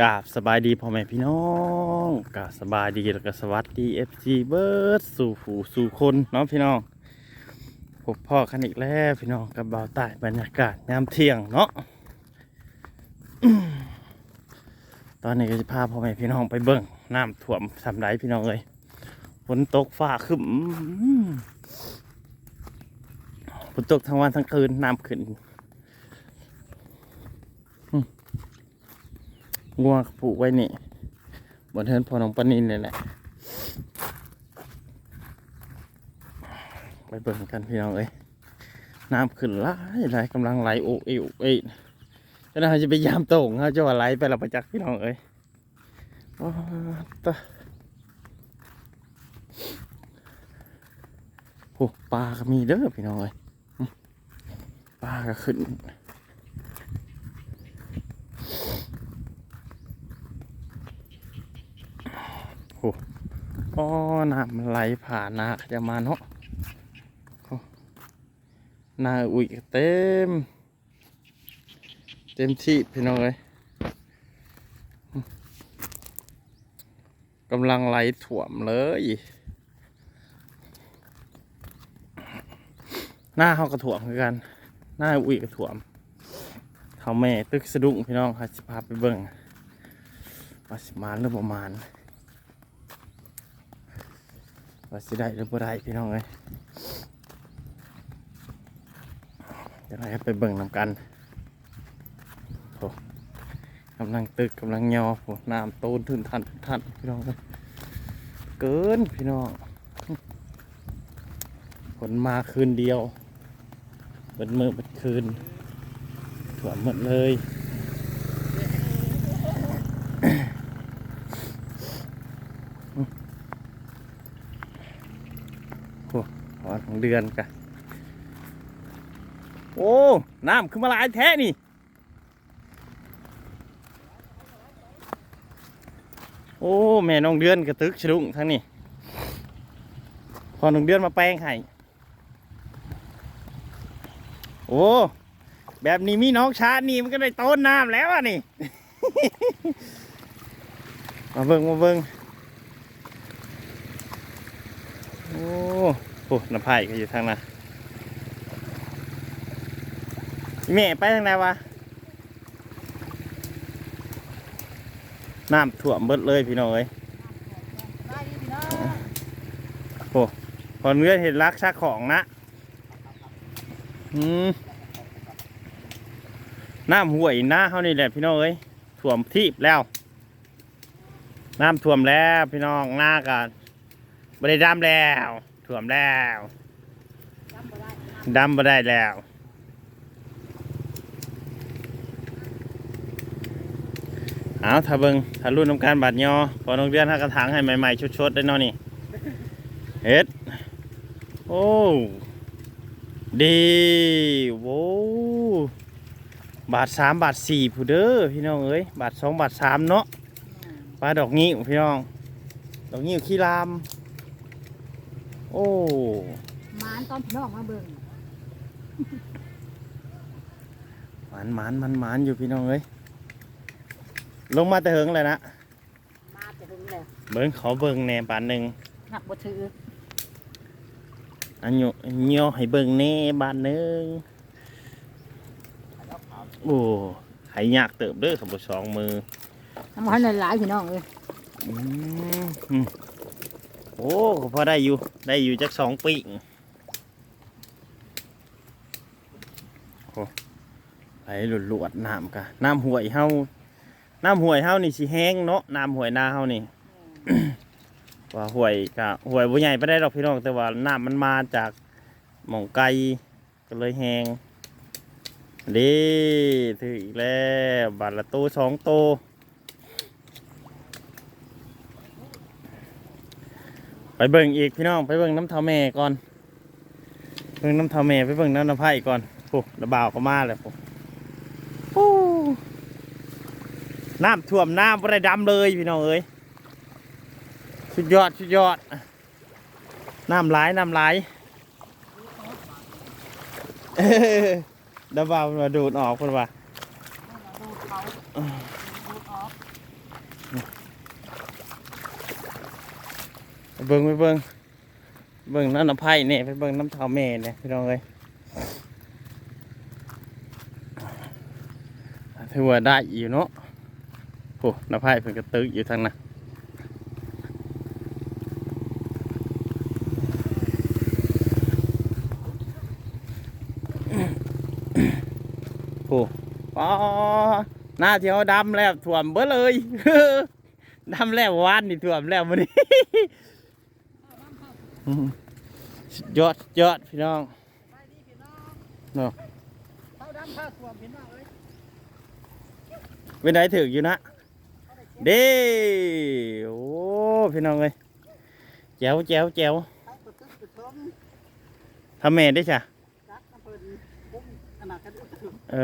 กาบสบายดีพ่อแม่พี่น้องกาบสบายดีแล้วก็สวัสดีเอฟซีเบิร์ดสู่ผู้สู่คนเนาะพี่น้องพบพ่อกันอีกแล้วพี่น้องกับบ่าวใต้บรรยากาศยามเที่ยงเนาะตอนนี้ก็จะพาพ่อแม่พี่น้องไปเบิ่งน้ำท่วมสำไรพี่น้องเอ้ยฝนตกฟ้าครึ้มอืมฝนตกทั้งวันทั้งคืนน้ำขึ้น งัวผูกไว้นี่บนเทินพอน้องปนินเลยแหละไปเบิ่งกันพี่น้องเอ้ยน้ำขึ้นไหลไหลกำลังไหลโอเอวเอ้ยจะน่าจะไปยามโต่งเขาจะว่าไหลไปและประจักษ์พี่น้องเอ้ยว้าตะโอ้ปลาก็มีเด้อพี่น้องเอ้ยปลาก็ขึ้น อ๋อน้ำมันไหลผ่านนาขจะมาเนาะโอ้นาอุ้ยเต็ม เต็มที่พี่น้องเลยกำลังไหลถ่วมเลยหน้าเขากระถ่วมคือกัน หน้าอุ้ยกระถ่วมเขาแม่ตึกสะดุ้งพี่น้องค่ะสิพาไปเบิ่งว่าสิมาหรือประมาณ ว่าสิได้หรือบ่ได้พี่น้องเอ้ยเดี๋ยวเรไปเบิ่งนำกันโอ้กำลังตึกกำลังยอโอ้น้ำโตนถึงทันทันพี่น้องเอ้ยเกินพี่น้องฝนมาคืนเดียวเปิดมือเปิดคืนถั่วหมดเลย ขอของ เดือนกันโอ้ น้ำขึ้นมาหลายแท้นี่ โอ้ แม่น้องเดือนกระตึกฉลุงทั้งนี้ พอน้องเดือนมาแปลงให้โอ้ แบบนี้มีน้องชาตินี่มันก็ได้ต้นน้ำแล้วอะนี่ มาเบิ่งมาเบิ่งโอ้ โหน้ำไผ่ก็อยู่ทางนั้นแม่ไปทางไหนวะ น้ำท่วมเบิดเลยพี่น้องเอ้ยโอ้พอเนื้อเห็นรักชักของนะอืมน้ำห่วยหน้าเขานี่แหละพี่น้องเอ้ยท่วมทีบแล้ว น้ำท่วมแล้วพี่น้องหน้ากันไม่ได้ดำแล้ว ท่วมแล้วดำไม่ได้แล้วเอาถ้าเบิงถ้ารุ่นน้ำการบาดยอพอน้องเดือนถ้ากระถางให้ใหม่ๆชดๆได้เนอนี่เฮ็ดโอ้ดีโว้บาทสามบาทสี่ผู้เด้อพี่น้องเอ้ยบาทสองบาทสามเนาะปลาดอกงี้พี่น้อง ดอกงี้ขี้ราม โอ้หมานตอนพี่น้องมาเบิ่งหมานหมานมันหมานอยู่พี่น้องเอ้ยลงมาแต่เหิงเลยนะมาจะเบิ่งเลยเบิ้งเขาเบิ้งแหน่บาทหนึ่งหักบ่ถืออันโยเหี่ยวให้เบิ่งแหน่บาทหนึ่งโอ้หายยากเติบเด้อขับสองมือน้ำมันหลายๆพี่น้องเอ้ยอืม อืมโอ้ก็พอได้อยู่ ได้อยู่จักสองปีกโอ้ไหลหลวดๆน้ำกะน้ำห่วยเฮาน้ำห่วยเฮานี่สิแห้งเนาะน้ำห่วยนาเฮานี่ว่าห่วยกะห่วยบ่ใหญ่ไปได้ดอกพี่น้องแต่ว่าน้ำมันมาจากหม่องไกลก็เลยแห้งดีถืออีกแล้วบาทละโตสองโต ไป เบิ่งอีกพี่น้องไปเบิ่งน้ำเท่าแม่ก่อนเบิ่งน้ำเท่าแม่ไปเบิ่งน้ำน้ำไผ่ก่อนโอ้ระบ่าวก็มาแล้วผมโอ้น้ำท่วมน้ำบ่ได้ดำเลยพี่น้องเอ้ยสุดยอดสุดยอดน้ำไหลน้ำไหลายเอ้อระบ่าวมาดูดออกคนว่า ดูด เขาดูดออกเบิ่งไปเบิ่งเบิ่งน้ำน้ำไผ่เนี่ยไปเบิ่งน้ำเท้าแม่เนี่ยพี่น้องเลยถือว่าได้อยู่เนาะโอ้น้ำไผ่เพิ่นกระตึกอยู่ทางนั้นโอ้ป้าหน้าที่เขาดำแล้วถ่วมเบ้อเลยดำแล้ววานนี่ถ่วมแล้วมันนี้ ยอดสุดยอดพี่น้องไปดีพี่น้องเนาะเข้าดำผ้าสวมพี่น้องเอ้ยเป็นไดถึกอยู่นะเด้โอ้พี่น้องเลยแจ๋วแจ๋วแจ๋วทำแม่ได้จ้ะจักน้ำเพิ่นปุ้มขนาดกันอุดถึงเอ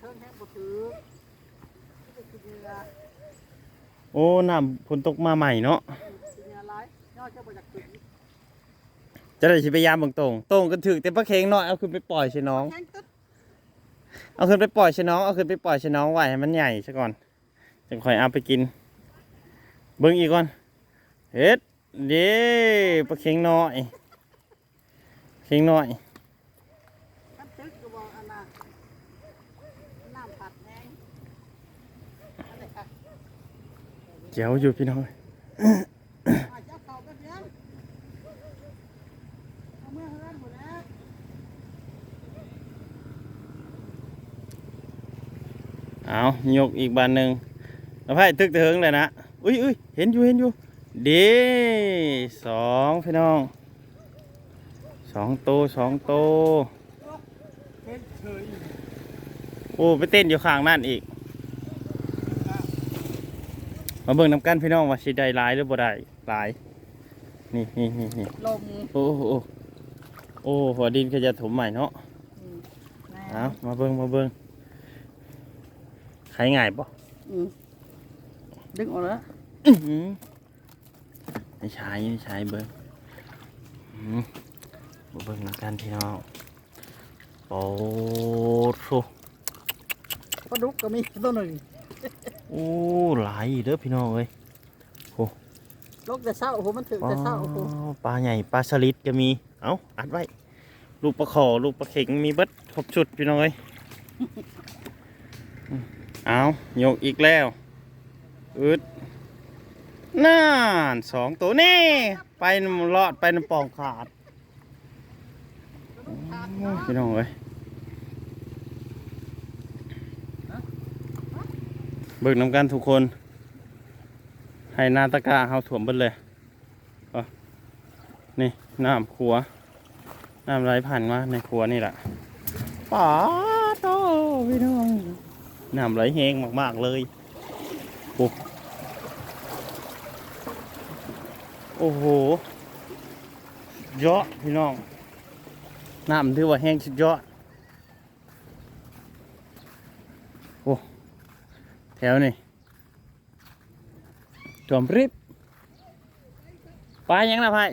เทิงแห้งบ่ถือตึกกินเนื้อ โอ้น้ำฝนตกมาใหม่เนาะจะได้ชิพยายามบางตรงตรงกันถึกแต่ปลาเค็งน้อยเอาขึ้นไปปล่อยใช่น้อง เอาขึ้นไปปล่อยใช่น้องเอาขึ้นไปปล่อยใช่น้องไว้ให้มันใหญ่ซะก่อนจึงค่อยเอาไปกิน เบิ่งอีกก่อนเฮ็ดเด้ปลาเค็งน้อยเค็งน้อย กันตึกก็บ่อันน่ะน้ำผัดแห้งอันนี้ค่ะ เจ๋วอยู่พี่น้องเอาหยกอีกบานหนึ่งแล้วไพ่ตึกเถิงเลยนะอุ้ยอุ้ยเห็นอยู่เห็นอยู่เดีสองพี่น้องสองโตวสองโตวโอ้ไปเต้นอยู่ข้างนั่นอีก มาเบิ่งน้ำกันพี่น้องว่าสิได้หลายหรือบ่ได้หลาย นี่นี่นี่นี่ลมโอ้โหโอ้โอ้หัวดินก็จะถมใหม่เนาะอืมแม่เอามาเบิ่งมาเบิ่งใครง่ายปะอืมดึงออกแล้วอื้อหือไม่ใช่ไม่ใช่เบิ้งอื้อหือมาเบิ้งน้ำกันพี่น้องโอ้โหปลาดุกก็มีตัวหนึ่ง โอ้หลายอีกเด้อพี่น้องเอ้ยลกแต่เช้าโอ้โหมันถึงอ๋อแต่เช้าโอ้โหปลาใหญ่ปลาสลิดก็มี เอ้าอัดไว้ ลูกปลาขอลูกปลาเข็งมีเบิดครบชุดพี่น้องเอ้ยอืมเอายกอีกแล้วอึดน่านสองตัวนี่ ไปนำรอดไปนำปองขาดพี่น้องเอ้ย เบิกน้ำกันทุกคน ให้หนาตะกร้าเฮาถ่วมเบิดเลยเอานี่น้ำครัว น้ำไหลผ่านมาในครัวนี่แหละป๋าโตพี่น้องน้ำไหลแห้งมาก ๆ เลย โอ้โอ้โห เยอะพี่น้อง น้ำถือว่าแห้งสุดยอด โอ้ แถ วนี่จวมริบปลายังนะไพ่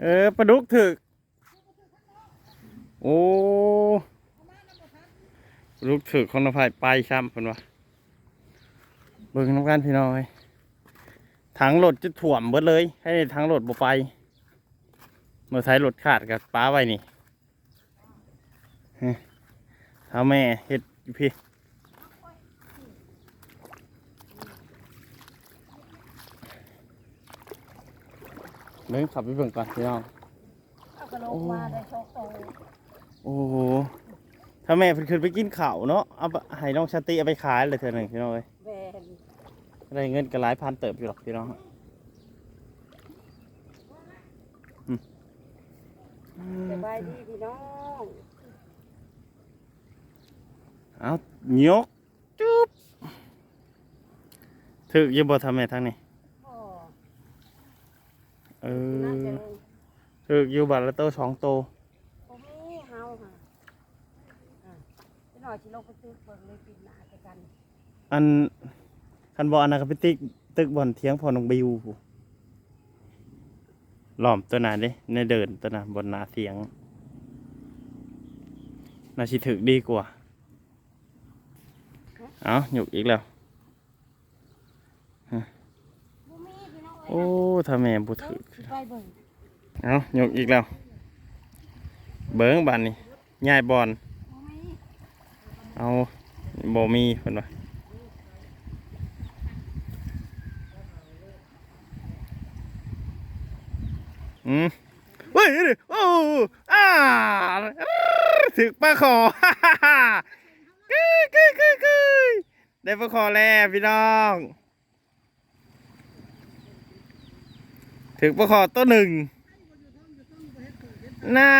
เออปลาดุกถึก โอ้ปลาดุกถึกของนะไพ่ไปซ้ำเพิ่นว่าเบิ่งน้ำกันพี่น้อยถังรถจะถ่วมเบิดเลย ให้ถังรถบ่ไปเมื่อใช้รถขาดกับป้าไว้นี่เฮ้ยเท้าแม่เฮ็ดอยู่พี่ เบิ่งขับไปเบิ่งก่อนพี่น้องเอากระโหลกมาได้โชคโตโอ้โหถ้าแม่เพิ่นขึ้นไปกินข้าวเนาะเอาไปให้น้องชาติเอาไปขายเลยเถอะหนึ่งพี่น้องเอ้ยแบนได้เงินก็หลายพันเติบอยู่หรอกพี่น้องอืมสบายดีพี่น้องเอายกจุ๊บถึกอยังบ่ทำแม่ทางนี้โอ้เอน่าอจะถึกอยู่บัตรละโตสองโตผมมีเฮาค่ะอะพี่หน่อยสิลงไปซื้อเปิงเลยปีหน้าจะกันอันคันบออันนั้นก็ไปตึกตึกบอลเทียงพอน้องบิวพู้หล้อมตัวนั้นเด้ในเดินตัวนั้นบนหนาเทียงน่าสิถึกดีกว่า เอาหยุกอีกแล้ว โอ้ถ้าแม่บ่ถือเอายกอีกแล้ว เบิ้งบานนี่ย้ายบอลเอาบ่มีเพิ่นว่าอืมเฮ้ยโอ้อ่าถึกปลาคอฮ่าฮ่าฮ่ากึยกึยกึยกึยได้ปลาคอแล้วพี่น้อง ถึกปลาคอตัวหนึ่งน่า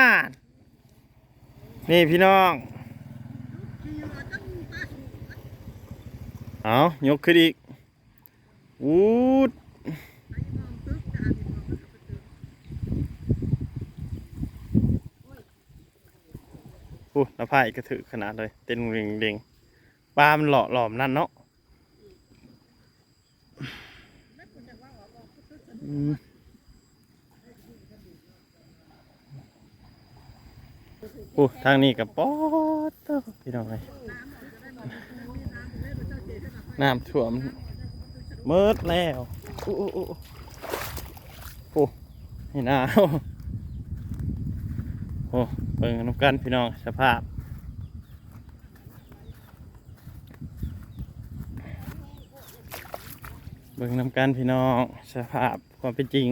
นี่พี่น้อง เอายกขึ้นอีกวูดโอ้หน้าผากกระถือขนาดเลย เต้นเริงเริงปลามันหล่อหลอมนั่นเนาะอืม อ้ทางนี้กับป๊อดพี่น้องเลยน้ำท่วมเมิดแล้วโอ้โอ้โอ้โอ้หนาวโอ้เบิ่งน้ำกันพี่น้องสภาพเบิ่งน้ำกันพี่น้องสภาพความเป็นจริง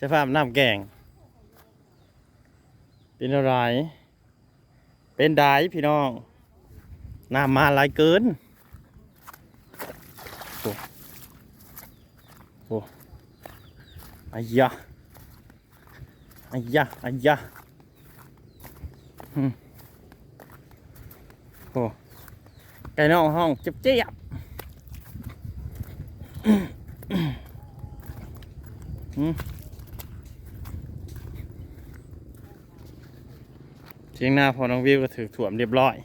สภาพน้ำแกง เป็นอะไร เป็นได้พี่น้องน้ำมาหลายเกินโอ้โอ้อายะอายะอายะโอ้ไก่นอกห้องจ็บเจี๊ยบอืม ทียงหน้าพอน้องวิวก็ถือถ่วมเรียบร้อย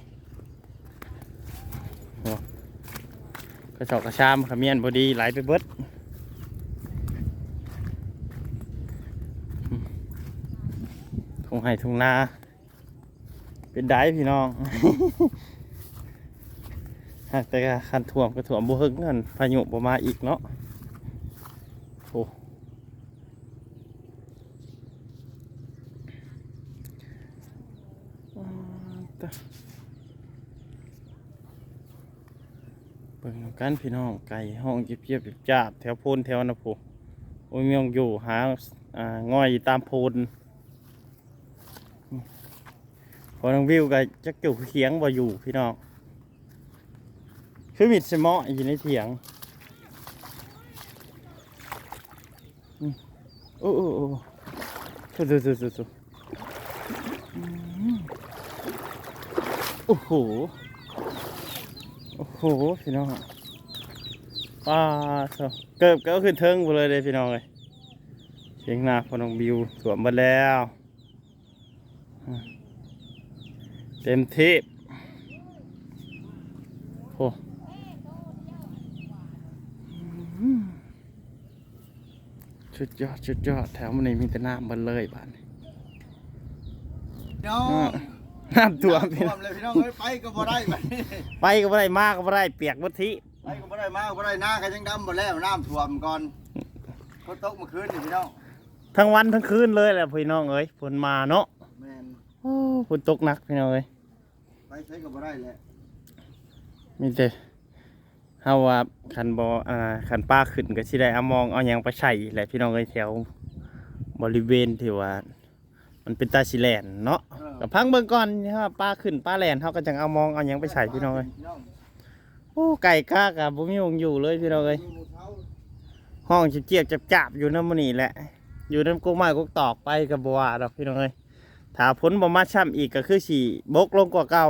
กระสอบกระชามขมิ้นบอดีไหลไปเบิดทุ่งไห้ทุ่งนา เป็นได้พี่น้องหากแต่คันถ่วมก็ถ่วมบ่หึงกันพายุบ่มาอีกเนาะโอ้ ตะเบิ่งกันพี่น้องไก่ห้องเจียบๆจ้าบแถวโพนแถวนะผูโอ้ยมียงอยู่หาอ่าง่อยตามโพนพอน้องวิวก็จักอยู่เขียงบ่อยู่พี่น้องคือมิดสมออยู่ในเถียงอืมโอ้โอ้โอ้สู้สู้สู้ โอ้โห โอ้โห พี่น้องป้าเถอะเกิบก็ขึ้นเทิงไปเลยเลยพี่น้องเลยเสียงหน้าพอน้องบิวสวมมาแล้วอืมเต็มที่โอ้ชุดยอดชุดยอดแถวมันนี้มีแต่น้ำเบันเลยบ้านนี้น้อง น้ำท่วมพี่ท่วน้อมงเลยพี่น้องเอ้ยไปก็บ่ได้บัดนี้ไปก็ไม่ได้มากก็ไม่ได้เปียกวัทิไปก็บ่ได้มาก็บ่ได้หน้าก็ยังดำหมดแล้วน้ำท่วมก่อนฝนตกเมื่อคืนนี่พี่น้องทั้งวันทั้งคืนเลยแหละพี่น้องเอ้ยฝนมาเนาะแม่นโอ้ฝนตกหนักพี่น้องเอ้ยไปใช้ก็บ่ได้แหละมีแต่เฮาว่าคันบออ่าคันป้าขึ้นก็สิได้เอามองเอาหยังไปใส่แหละพี่น้องเอ้ยแถวบริเวณที่ว่า มันเป็นตาสิแลนเนาะเออกับพังเบิ่งก่อนนะครับป้าขึ้นป้าแลนเฮาก็จังเอามองเอาหยังไปใส่พี่น้องเอ้ยพี่น้องโอ้ไก่กากอะบ่มีวงอยู่เลยพี่น้องเอ้ยดูหมูเท้าห้องเจียบๆจับๆอยู่น้ำมันนี่แหละ อยู่น้ำกุ๊กไม้กุ๊กตอกไปกับบัวดอกพี่น้องเอ้ยถ้าพ้นบ่มาช่ำอีกก็คือสีบกลงกว่าเก่า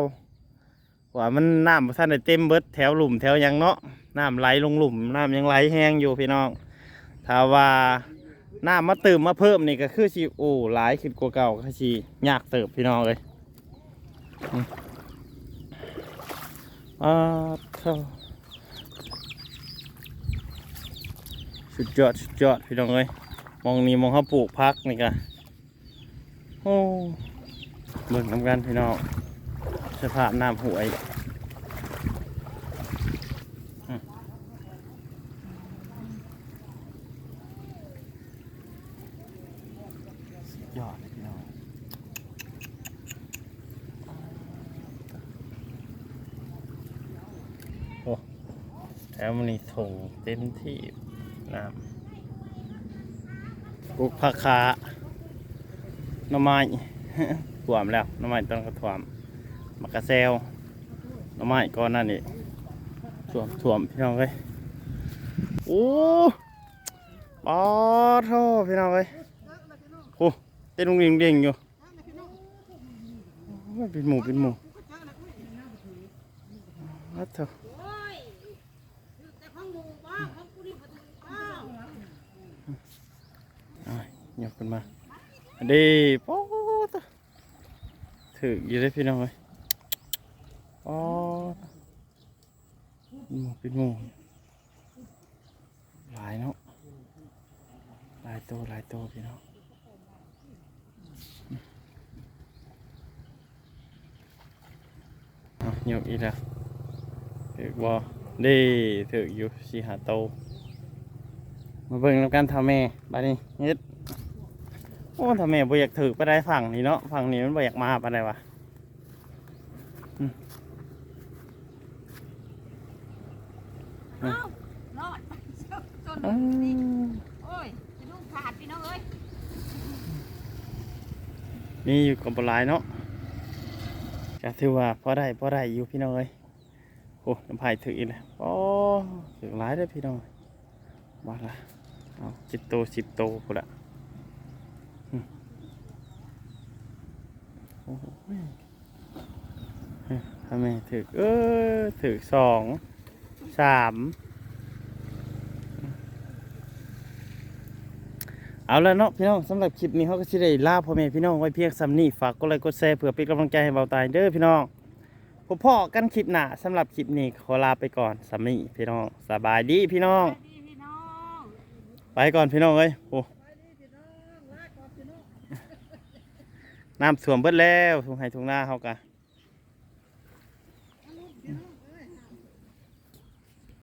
ว่ามันน้ำบ่ท่านได้เต็มเบิดแถวหลุมแถวหยังเนาะน้ำไหลลงหลุมน้ำยังไหลแห้งอยู่พี่น้องถ้าว่า น้ำมาเติมมาเพิ่มนี่ก็คือสีโอ้หลายขึ้นกว่าเก่าก็สียากเติบพี่น้องเลยอ่าเท่าสุดยอดสุดยอดพี่น้องเอ้ยมองนี่มองเขาปลูกพักนี่กะโอ้เบิ่งน้ำกันพี่น้องสภาพน้ำห่วยอืม อ้แล้วมันนี่ถง เต็มที่น้ำปลูกผักขาหน่อไม้ถ่วมแล้วหน่อไม้ต้นกระถ่วมมะกระแซวหน่อไม้ก้อนนั่นนี่ถ่วมถ่วมพี่น้องเอ้ยโอ้ปอโทพี่น้องเอ้ยโอ้เต้นลุงเด้งเด้งอยู่เป็นหมูเป็นหมูวัดเถอะ โอ้ยอยู่แต่ของหมู่บ้าของกูนี่บ่ถึงบ้า เอา หยกขึ้นมาดีโป๊ดถืออยู่ได้พี่น้องเลยอ๋อหมูเป็นหมูหลายเนาะหลายโตวหลายโตวพี่น้องเอาหยกอีกแล้วถือบ่ดีถืออยู่สี่หาโตวมาเบิ่งนำกันทำแม่บัดนี้เฮ็ด โอ้ทำแม่บ่อยากถือไปได้ฝั่งนี้เนาะฝั่งนี้มันบ่อยากมาปานใดวะอืมเอารอดจนอืมโอ้ยจะลูกขาดพี่น้องเอ้ยมีอยู่กับบ่หลายเนาะก็ถือว่าพอได้พอได้อยู่พี่น้องเอ้ยโอ้น้ำพายถืออีกแล้วโอ้ถือหลายเด้พี่น้องว่าละเอาจิตโตสิบโตพุ่นละอืมโอ้โหเฮ้ย ทำไมถือเออถือสองสามเอาแล้วเนาะพี่น้องสำหรับคลิปนี้เขาก็สิได้ลาพ่อแม่พี่น้องไว้เพียงสำนี้ฝากกดไลค์กดแชร์เพื่อเป็นกำลังใจให้เบาตายเด้อพี่น้องพบพ่อกันคลิปหน้าสำหรับคลิปนี้ขอลาไปก่อนสำนี้พี่น้องสบายดีพี่น้องดีพี่น้อง ไปก่อนพี่น้องเอ้ยโอ้ น้ำท่วมเบิดแล้วทุ่งไห้ทุ่งนาเขากะ